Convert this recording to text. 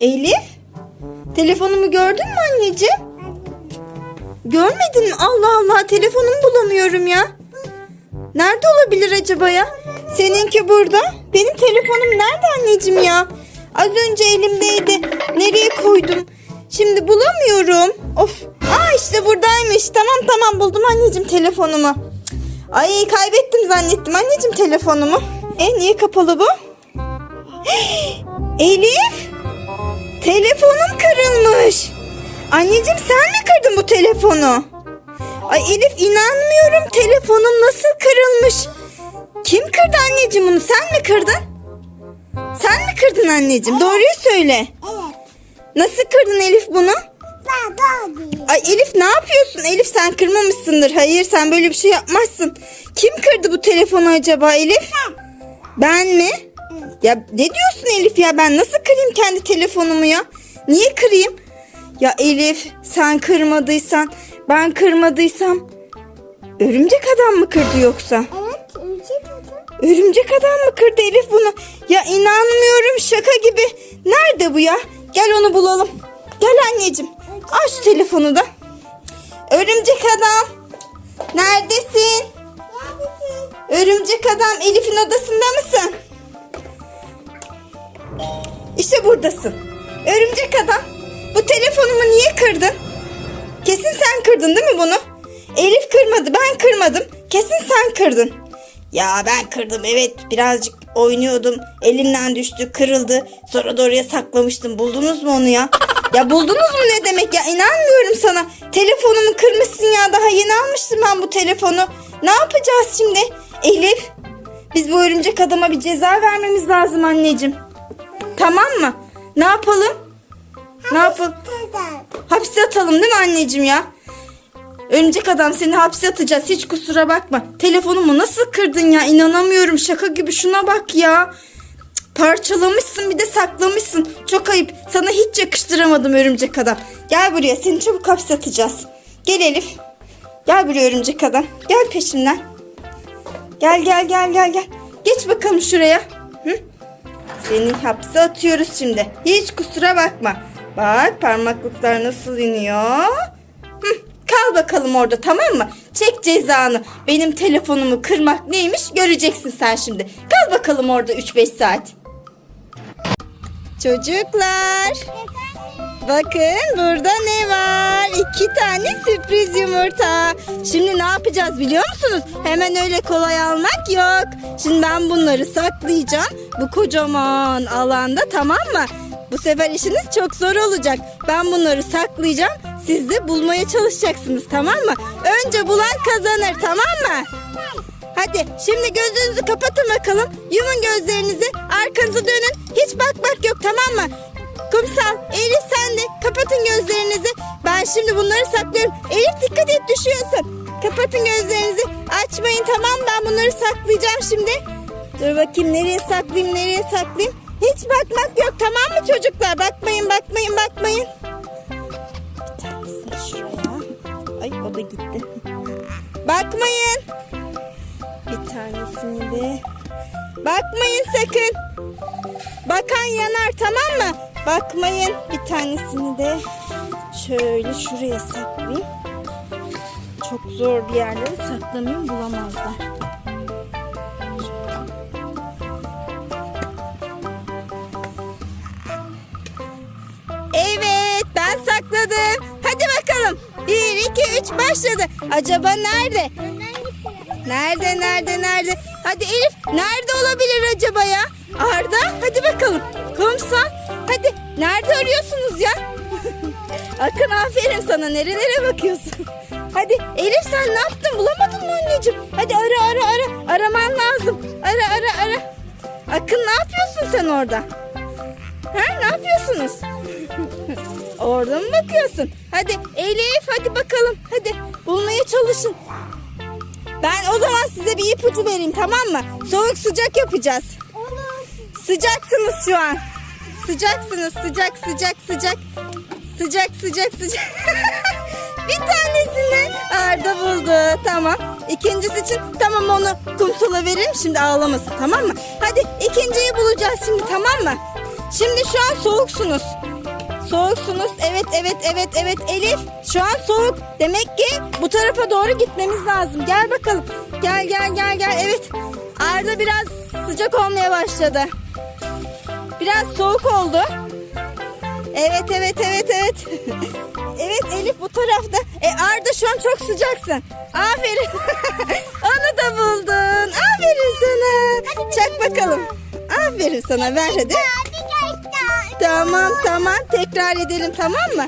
Elif? Telefonumu gördün mü anneciğim? Görmedin mi? Allah Allah telefonumu bulamıyorum ya. Nerede olabilir acaba ya? Seninki burada. Benim telefonum nerede anneciğim ya? Az önce elimdeydi. Nereye koydum? Şimdi bulamıyorum. Of. Aa işte buradaymış. Tamam tamam buldum anneciğim telefonumu. Ay kaybettim zannettim anneciğim telefonumu. E niye kapalı bu? Elif. Telefonum kırılmış. Anneciğim sen mi kırdın bu telefonu? Ay Elif inanmıyorum. Telefonum nasıl kırılmış? Kim kırdı anneciğim bunu? Sen mi kırdın? Sen mi kırdın anneciğim? Doğruyu söyle. Evet. Nasıl kırdın Elif bunu? Ben daha Ay Elif ne yapıyorsun? Elif sen kırmamışsındır. Hayır sen böyle bir şey yapmazsın. Kim kırdı bu telefonu acaba Elif? Ben mi? Ya ne diyorsun Elif ya? Ben nasıl kırayım kendi telefonumu ya? Niye kırayım? Ya Elif sen kırmadıysan ben kırmadıysam örümcek adam mı kırdı yoksa? Evet. Ücret adam. Örümcek adam mı kırdı Elif bunu? Ya inanmıyorum şaka gibi. Nerede bu ya? Gel onu bulalım. Gel anneciğim. Aç şu telefonu da. Örümcek adam. Neredesin? Neredesin? Örümcek adam Elif'in odasında mısın? İşte buradasın. Örümcek adam. Bu telefonumu niye kırdın? Kesin sen kırdın değil mi bunu? Elif kırmadı ben kırmadım. Kesin sen kırdın. Ya ben kırdım evet birazcık oynuyordum. Elimden düştü kırıldı. Sonra da oraya saklamıştım. Buldunuz mu onu ya? Ya buldunuz mu ne demek ya? İnanmıyorum sana. Telefonumu kırmışsın ya. Daha yeni almıştım ben bu telefonu. Ne yapacağız şimdi? Elif biz bu örümcek adama bir ceza vermemiz lazım anneciğim. Tamam mı? Ne yapalım? Ne yapalım? Hapse atalım değil mi anneciğim ya? Örümcek adam seni hapse atacağız. Hiç kusura bakma. Telefonumu nasıl kırdın ya? İnanamıyorum. Şaka gibi şuna bak ya. Cık, Parçalamışsın bir de saklamışsın. Çok ayıp. Sana hiç yakıştıramadım örümcek adam. Gel buraya. Seni çabuk hapse atacağız. Gel Elif. Gel buraya örümcek adam. Gel peşimden. Gel gel gel gel gel. Geç bakalım şuraya. Seni hapse atıyoruz şimdi. Hiç kusura bakma. Bak parmaklıklar nasıl iniyor. Hı, kal bakalım orada tamam mı? Çek cezanı. Benim telefonumu kırmak neymiş göreceksin sen şimdi. Kal bakalım orada 3-5 saat. Çocuklar. Bakın burada ne var? İki tane sürpriz yumurta. Şimdi ne yapacağız biliyor musunuz? Hemen öyle kolay almak yok. Şimdi ben bunları saklayacağım. Bu kocaman alanda tamam mı? Bu sefer işiniz çok zor olacak. Ben bunları saklayacağım. Siz de bulmaya çalışacaksınız tamam mı? Önce bulan kazanır tamam mı? Hadi şimdi gözünüzü kapatın bakalım. Yumun gözlerinizi. Arkanızı dönün. Hiç bakmak yok tamam mı? Kumsal, Elif sen de kapatın gözlerinizi. Ben şimdi bunları saklıyorum. Elif dikkat et düşüyorsun. Kapatın gözlerinizi. Açmayın tamam ben bunları saklayacağım şimdi. Dur bakayım nereye saklayayım nereye saklayayım. Hiç bakmak yok tamam mı çocuklar? Bakmayın bakmayın bakmayın. Bir şuraya. Ay o da gitti. Bakmayın. Bir tanesini de. Bakmayın sakın. Bakan yanar tamam mı? Bakmayın. Bir tanesini de şöyle şuraya saklayayım. Çok zor bir yerlere saklamayayım bulamazlar. 2, 3 başladı. Acaba nerede? Nerede, nerede, nerede? Hadi Elif, nerede olabilir acaba ya? Arda, hadi bakalım. Kumsal, hadi. Nerede arıyorsunuz ya? Akın aferin sana. Nerelere bakıyorsun? Hadi Elif sen ne yaptın? Bulamadın mı anneciğim? Hadi ara ara ara. Araman lazım. Ara ara ara. Akın ne yapıyorsun sen orada? Ha ne yapıyorsunuz? Orada mı bakıyorsun? Hadi Elif hadi bakalım. Hadi bulmaya çalışın. Ben o zaman size bir ipucu vereyim tamam mı? Soğuk sıcak yapacağız. Sıcaksınız şu an. Sıcaksınız sıcak sıcak sıcak. Sıcak sıcak sıcak. bir tanesini Arda buldu. Tamam. İkincisi için tamam onu kumsala verelim şimdi ağlamasın tamam mı? Hadi ikinciyi bulacağız şimdi tamam mı? Şimdi şu an soğuksunuz. Soğuksunuz. Evet evet evet evet Elif. Şu an soğuk. Demek ki bu tarafa doğru gitmemiz lazım. Gel bakalım. Gel gel gel gel. Evet. Arda biraz sıcak olmaya başladı. Biraz soğuk oldu. Evet evet evet evet. evet Elif bu tarafta. E Arda şu an çok sıcaksın. Aferin. Onu da buldun. Aferin sana. Çak bakalım. Aferin sana ver hadi. Tamam tamam tekrar edelim tamam mı?